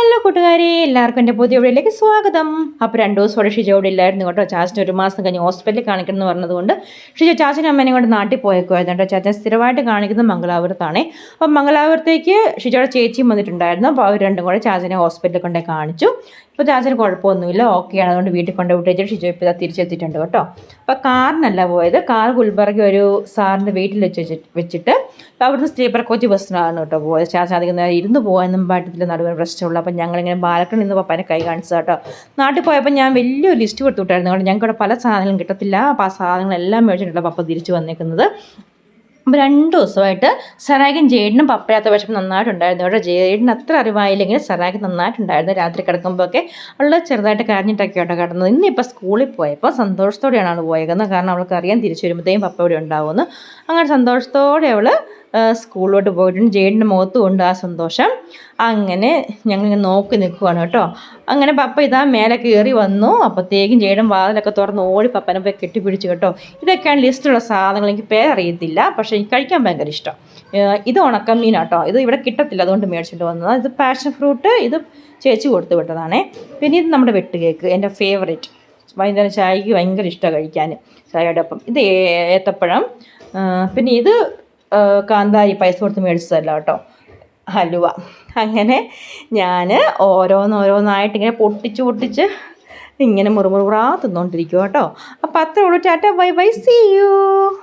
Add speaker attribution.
Speaker 1: Hello കൂട്ടുകാരെ എല്ലാവർക്കും എന്റെ പുതിയ വീഡിയോയിലേക്ക് സ്വാഗതം. അപ്പോൾ രണ്ട് ദിവസം ഇവിടെ ഷിജ ഇവിടെ ഇല്ലായിരുന്നു കേട്ടോ. ചാച്ചന് ഒരു മാസം കഴിഞ്ഞ് ഹോസ്പിറ്റലിൽ കാണിക്കണം എന്ന് പറഞ്ഞതുകൊണ്ട് ഷിജോ ചാച്ചനും അമ്മേനെ കൊണ്ട് നാട്ടിൽ പോയേക്കുമായിരുന്നു കേട്ടോ. ചാച്ചൻ സ്ഥിരമായിട്ട് കാണിക്കുന്നത് മംഗലാപുരത്താണ്. അപ്പം മംഗലാപുരത്തേക്ക് ഷിജയുടെ ചേച്ചിയും വന്നിട്ടുണ്ടായിരുന്നു. അപ്പോൾ അവർ രണ്ടും കൂടെ ചാച്ചനെ ഹോസ്പിറ്റലിൽ കൊണ്ടേ കാണിച്ചു. ഇപ്പോൾ ചാച്ചന് കുഴപ്പമൊന്നുമില്ല. ഓക്കെയാണ് അതുകൊണ്ട് വീട്ടിൽ കൊണ്ട് വിട്ടേച്ച് ഷിജോ ഇപ്പോൾ തിരിച്ചെത്തിയിട്ടുണ്ട് കേട്ടോ. അപ്പോൾ കാറിനല്ല പോയത്. കാർ ഗുൽബർഗ ഒരു സാറിന്റെ വീട്ടിൽ വെച്ച് വെച്ച് വെച്ചിട്ട് അവിടുന്ന് സ്ലീപ്പർ കോച്ച് ബസ്സിനാണ് കേട്ടോ പോയത്. ചാച്ചൻ അധികം ഇരുന്ന് പോകാനൊന്നും പറ്റത്തില്ല. നടുവിന് പ്രശ്നമുള്ളൂ അപ്പം ഞങ്ങളിങ്ങനെ ബാലക്കണിൽ നിന്ന് പപ്പാനെ കൈ കാണിച്ചത് കേട്ടോ. നാട്ടിൽ പോയപ്പോൾ ഞാൻ വലിയൊരു ലിസ്റ്റ് കൊടുത്തു വിട്ടായിരുന്നു കാരണം ഞങ്ങൾക്ക് ഇവിടെ പല സാധനങ്ങളും കിട്ടത്തില്ല. അപ്പോൾ ആ സാധനങ്ങളെല്ലാം മേടിച്ചിട്ടുള്ള പപ്പ തിരിച്ചു വന്നേക്കുന്നത്. അപ്പോൾ രണ്ട് ദിവസമായിട്ട് സറാഗും ജേഡിനും പപ്പയാത്ത വിഷമം നന്നായിട്ടുണ്ടായിരുന്നു കേട്ടോ. ജേഡിന് അത്ര അറിവായില്ലെങ്കിലും സറാഗ് നന്നായിട്ടുണ്ടായിരുന്നു രാത്രി കിടക്കുമ്പോഴൊക്കെ. ഉള്ള ചെറുതായിട്ട് കരഞ്ഞിട്ടൊക്കെ കേട്ടോ കിടന്നത്. ഇന്നിപ്പോൾ സ്കൂളിൽ പോയപ്പോൾ സന്തോഷത്തോടെയാണ് അവൾ പോയേക്കുന്നത്. കാരണം അവൾക്ക് അറിയാൻ തിരിച്ചു വരുമ്പോഴത്തേക്കും പപ്പ ഇവിടെ ഉണ്ടാവുമെന്ന്. അങ്ങനെ സന്തോഷത്തോടെ അവൾ സ്കൂളിലോട്ട് പോയിട്ടുണ്ട്. ജേഡിന്റെ മുഖത്തും ഉണ്ട് ആ സന്തോഷം. അങ്ങനെ ഞങ്ങൾ നോക്കി നിൽക്കുവാണ് കേട്ടോ. അങ്ങനെ പപ്പ ഇതാ മേലെ കയറി വന്നു. അപ്പോഴത്തേക്കും ജേഡൻ വാതിലൊക്കെ തുറന്ന് ഓടി പപ്പനെ പോയി കെട്ടിപ്പിടിച്ചു കേട്ടോ. ഇതൊക്കെയാണ് ലിസ്റ്റിലുള്ള സാധനങ്ങൾ. എനിക്ക് പേരറിയത്തില്ല പക്ഷേ എനിക്ക് കഴിക്കാൻ ഭയങ്കര ഇഷ്ടം. ഇത് ഉണക്കമീൻ കേട്ടോ ഇത് ഇവിടെ കിട്ടത്തില്ല. അതുകൊണ്ട് മേടിച്ചിട്ട് വന്നതാണ് ഇത് പാഷൻ ഫ്രൂട്ട് ഇത് ചേച്ചി കൊടുത്തു വിട്ടതാണേ. പിന്നെ ഇത് നമ്മുടെ വെട്ട് കേക്ക്. എന്റെ ഫേവറേറ്റ് വൈകുന്നേരം ചായക്ക് ഭയങ്കര ഇഷ്ടമാണ് കഴിക്കാൻ. ചായയുടെ ഒപ്പം. ഇത് ഏത്തപ്പഴം. പിന്നെ ഇത് കാന്താരി പൈസ കൊടുത്ത് മേടിച്ചതല്ല കേട്ടോ. ഹലുവ. അങ്ങനെ ഞാൻ ഓരോന്നോരോന്നായിട്ട് ഇങ്ങനെ പൊട്ടിച്ച് പൊട്ടിച്ച് ഇങ്ങനെ മുറുമുറുറാ തിന്നുകൊണ്ടിരിക്കും കേട്ടോ. അപ്പോൾ അത്രേ ഉള്ളൂ. Tata bye bye see you.